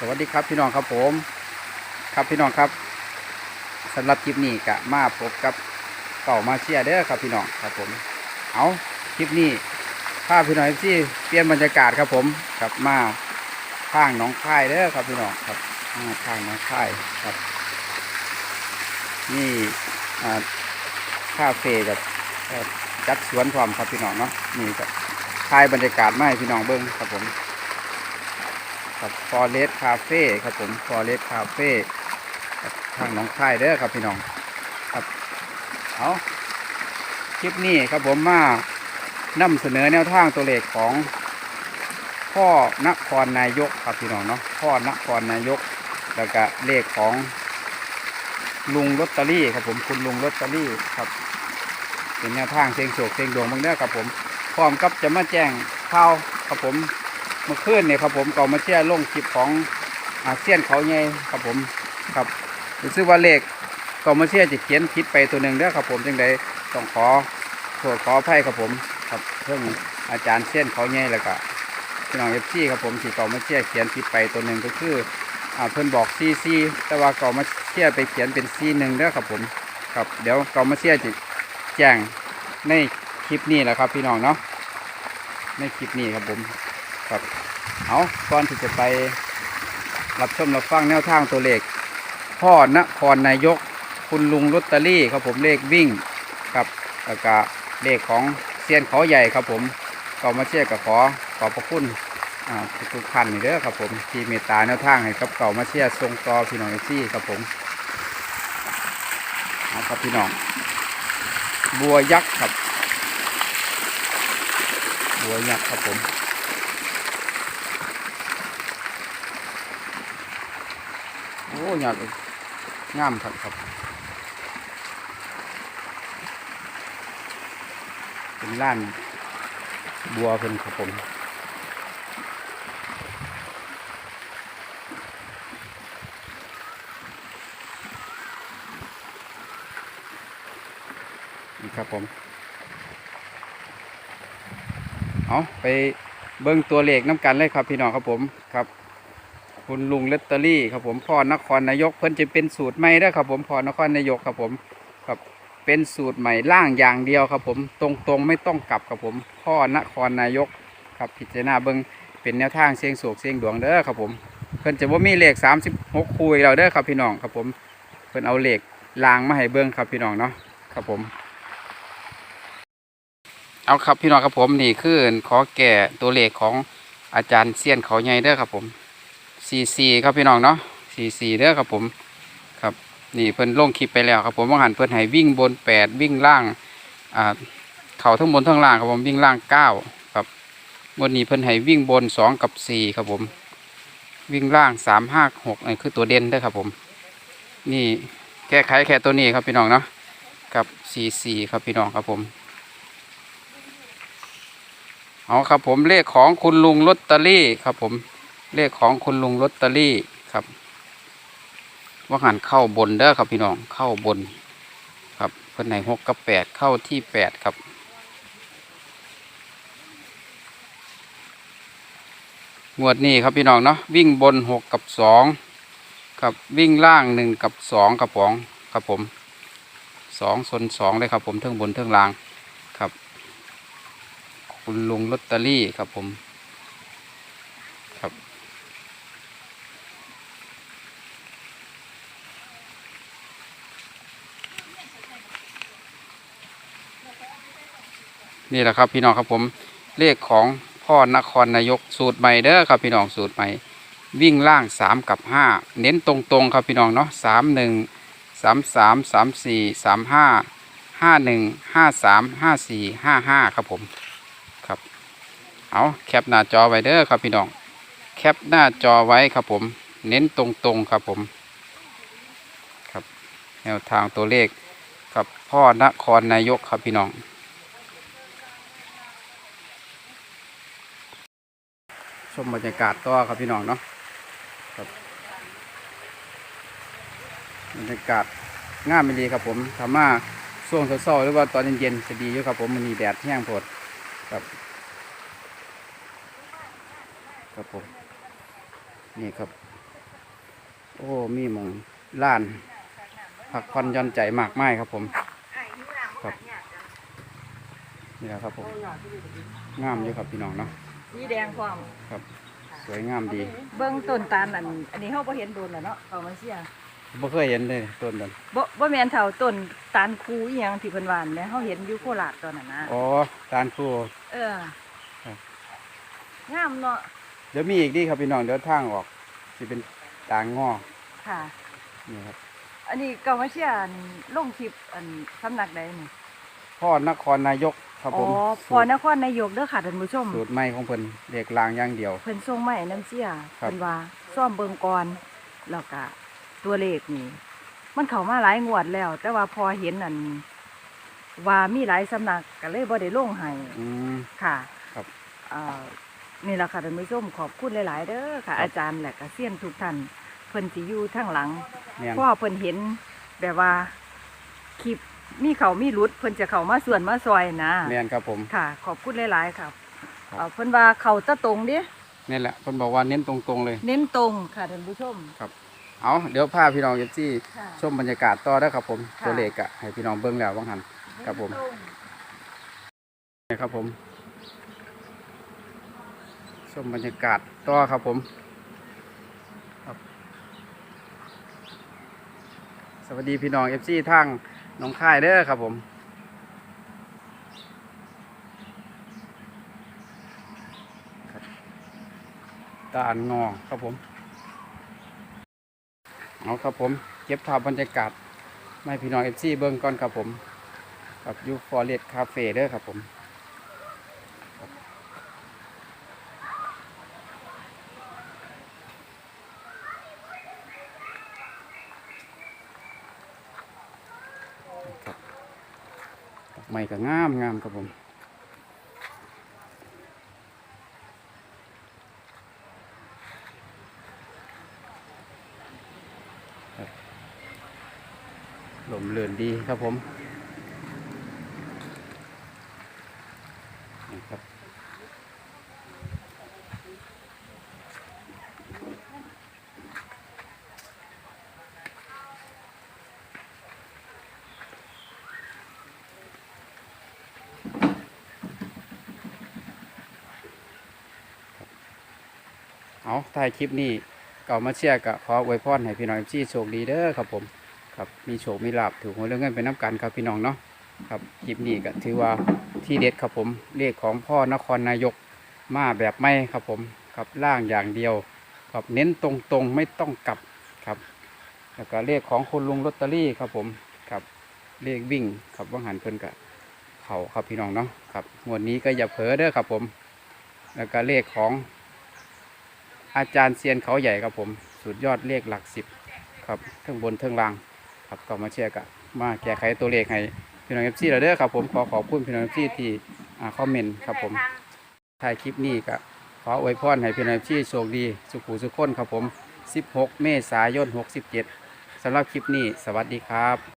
สวัสดีครับพี่น้องครับผม ครับพี่น้องครับสำหรับคลิปนี้กะมาพบกับเก่ามาเชียเด้อครับพี่น้องครับผม เอาคลิปนี้พาพพี่น้องที่เปลี่ยนบรรยากาศครับผมกลับมาข้างหน้องค่ายเด้อครับพี่น้องครับข้างหน้องค่ายครับ นี่อ่าคาเฟ่กับจัดสวนพร้อมครับพี่น้องเนาะนี่กับถ่ายบรรยากาศมาให้พี่น้องเบิ้งครับผม ครับฟอเรสคาเฟ่ครับผมฟอเรสคาเฟ่ทางหนองคายเด้อครับพี่น้องครับเอาคลิปนี้ครับผมมานำเสนอแนวทางตัวเลขของพ่อนครนายกครับพี่น้องเนาะพ่อนครนายกแล้วก็เลขของลุงลอตเตอรี่ครับผมคุณลุงลอตเตอรี่ครับเป็นแนวทางเสียงโศกเสียงดวงบางเด้อครับผมพร้อมกับจะมาแจ้งข่าวครับผม เมื่อคืนเนี่ยครับผมก็มาเชียร์ลงคลิปของอาเซียนเขาใหญ่ครับผมครับรู้สึกว่าเลขก็มาเชียร์จะเขียนคิดไปตัวหนึ่งเด้อครับผมจังใดต้องขอโทษขออภัยครับผมครับเพิ่งอาจารย์เซียนเขาใหญ่แล้วก็พี่น้องเอฟซีครับผมที่เก่ามาเชียร์เขียนผิดไปตัวหนึ่งก็คืออ่าเพิ่นบอกซีซีแต่ว่าเก่ามาเชียร์ไปเขียนเป็นซีหนึ่งเด้อครับผมครับเดี๋ยวเก่ามาเชียร์จะแจ้งในคลิปนี้แหละครับพี่น้องเนาะในคลิปนี้ครับผม ครับ เอาก่อนที่จะไปรับชมรับฟังแนวทางตัวเลข พ่อนครนายก คุณลุงลอตเตอรี่ครับผมเลขวิ่งครับแล้วก็เลขของเซียนเขาใหญ่ครับผมก็มาเชื่อกับขอขอบพระคุณอ่าทุกท่านนี่เด้อครับผมที่เมตตาแนวทางให้กับเก่ามาเชื่อทรงต่อพี่น้องเอซี่ครับผมเอาครับพี่น้องบัวยักษ์ครับ บัวยักษ์ครับผม อ้ยอดงามครับครับ เป็นล้านบัวเป็นครับผมนี่ครับผมเอาไปเบิ้งตัวเลขน้ำกันเลยครับพี่น้องครับผมครับ คุณลุงเลตเตอรี่ครับผมพ่อนครนายกเพิ่นจะเป็นสูตรใหม่เด้ครับผมพ่อนครนายกครับผมครับเป็นสูตรใหม่ล่างอย่างเดียวครับผมตรงๆไม่ต้องกลับครับผมพ่อนครนายกครับพิจารณาเบิ่งเป็นแนวทางเสียงโศกเสียงดวงเด้อครับผมเพิ่นจะว่ามีเลข 36คูยเราเด้อครับพี่น้องครับผมเพิ่นเอาเลขล่างมาให้เบิ่งครับพี่น้องเนาะครับผม เอาครับพี่น้องครับผมนี่คือขอแก่ตัวเลขของอาจารย์เซียนเขาใหญ่เด้อครับผม ซีซีครับพี่น้องเนาะซีซีเด้อครับผมครับนี่เพิ่นลงคลิปไปแล้วครับผมว่าหันเพิ่นให้วิ่งบนแปดวิ่งล่างอ่าเข่าทั้งบนทั้งล่างครับผมวิ่งล่างเก้าครับวันนี้เพิ่นให้วิ่งบนสองกับสี่ครับผมวิ่งล่างสามห้าหกนี่คือตัวเด่นเด้อครับผม นี่แก้ไขแค่ตัวนี้ครับพี่น้องเนาะกับซีซีครับพี่น้องครับผมเอาครับผมเลขของคุณลุงลอตเตอรี่ครับผม เลขของคุณลุงลอตเตอรี่ครับ ว่าหันเข้าบนเด้อครับพี่น้องเข้าบน ครับเพิ่นไหนหกกับแปดเข้าที่แปดครับงวดนี้ครับพี่น้องเนาะวิ่งบนหกกับสองครับวิ่งล่างหนึ่งกับสองกับสองครับผมสองส่วนสองเลยครับผมเทิงบนเทิงล่างครับ คุณลุงลอตเตอรี่ครับผม นี่แหละครับพี่น้องครับผมเลขของพ่อนครนายกสูตรใหม่เด้อครับพี่น้องสูตรใหม่ วิ่งล่างสามกับห้าเน้นตรงๆครับพี่น้องเนาะสามหนึ่งสามสามสามสี่สามห้าห้าหนึ่งห้าสามห้าสี่ห้าห้าครับผมครับเอาแคปหน้าจอไว้เด้อครับพี่น้องแคปหน้าจอไว้ครับผม เน้นตรงๆครับผมครับแนวทางตัวเลขครับพ่อนครนายกครับพี่น้อง ชมบรรยากาศต่อครับพี่น้องเนาะครับบรรยากาศง่ามไม่ดีครับผมทำมาช่วงเช้าหรือว่าตอนเย็นๆจะดีอยู่ครับผมมันมีแดดแห้งโพดครับครับผมนี่ครับ โอ้มีมองล้านพักผ่อนย่อนใจมากไมายครับผมครับนี่แหละครับผมงามอยู่ครับพี่น้องเนาะ สีแดงความครับ สวยงามดีเบิ้งต้นตาลอันอันนี้เฮาบ่เห็นโดนแล้วเนาะเอามาเสียบ่เคยเห็นเลยต้นนั้นบ่บ่แม่นเท่าต้นตาลคูอีหยังที่เพิ่นว่าแหม่เฮาเห็นอยู่โคราชตอนนั้นนะอ๋อตาลครูเออครับงามเนาะเดี๋ยวมีอีกดีครับพี่น้องเดี๋ยวทางออกสิเป็นตางงอค่ะนี่ครับอันนี้ก็มาเชียร์อันลงคลิปอันสำนักใดนี่พ่อนครนายก ครับอ๋ผอมพอนครนายกเด้อค่ะท่านผู้ชม สูตรใหม่ของเพิ่นเรียกลางอย่างเดียว เพิ่นส่งมาให้น้ำเสียครับ เพิ่นว่าซ่อมเบิ่งก่อนแล้วก็ตัวเลขนี่ มันเข้ามาหลายงวดแล้ว แต่ว่าพอเห็นอันว่ามีหลายสำนักก็เลยบ่ได้ลงให้อืม ค่ะครับ เอ่อนี่แหละค่ะท่านผู้ชมขอบคุณหลาย ๆ เด้อค่ะ อาจารย์และก็เซียนทุกท่านเพิ่นสิอยู่ทางหลัง แม่นเพราะว่อเพิ่นเห็นแบบว่าคลิป มีเขามีรุดเพิ่นจะเข้ามาส่วนมาซอยนะแม่นครับผมค่ะ ขอบคุณหลายๆครับครับเอ่อเพิ่นว่าเขาจะตรงเดินี่แหละเพิ่นบอกว่าเน้นตรงๆเลย เน้นตรงค่ะท่านผู้ชมเอาเดี๋ยวพาพี่น้องเอฟซีค่ะชมบรรยากาศต่อได้อครับผมค่ะตัวเลขอะให้พี่น้องเบิ่งแล้วว่างหันครับผมเน้นตงนี่ครับผมชมบรรยากาศต่อครับผมครับสวัสดีพี่น้องเอฟซีทางห น้องค่ายเด้อครับผมครับตาลงอครับผม เอาครับผม เก็บภาพบรรยากาศไม่พี่น้องเอฟซีเบิ้งก่อนครับผม กับยูฟอร์เรสคาเฟ่เด้อครับผมครับครับดอกไม้ก็งามงามครับผมลมเลื่อนดีครับผม เอาถ่ายคลิปนี้เก่ามาเชียร์กับขออวยพรให้พี่น้องที่โชคดีเด้อครับผมครับมีโชคมีลาบถูกหวยเรื่องเงินเป็นน้ำกันครับพี่น้องเนาะครับคลิปนี้ก็ถือว่าที่เด็ดครับผมเลขของพ่อนครนายกมาแบบไม่ครับผมครับล่างอย่างเดียวครับเน้นตรงๆไม่ต้องกลับครับแล้วก็เลขของคุณลุงลอตเตอรี่ครับผมครับเลขวิ่งครับว่างหันเพิ่นกับเขาครับพี่น้องเนาะครับงวดนี้ก็อย่าเผลอเด้อครับผม แล้วก็เลขของ อาจารย์เซียนเขาใหญ่ครับผม สุดยอดเลขหลักสิบครับทั้งบนทั้งล่างครับก็มาเชียร์กันมาแก้ไขตัวเลขให้พี่น้องเอฟซีเราเด้อครับผมขอขอบคุณพี่น้องเอฟซีที่คอมเมนต์ครับผมถ่ายคลิปนี้ก็ขออวยพรให้พี่น้องเอฟซีโชคดี สุขุสุขคนครับผม 16 เมษายน 67สำหรับคลิปนี้ สวัสดีครับ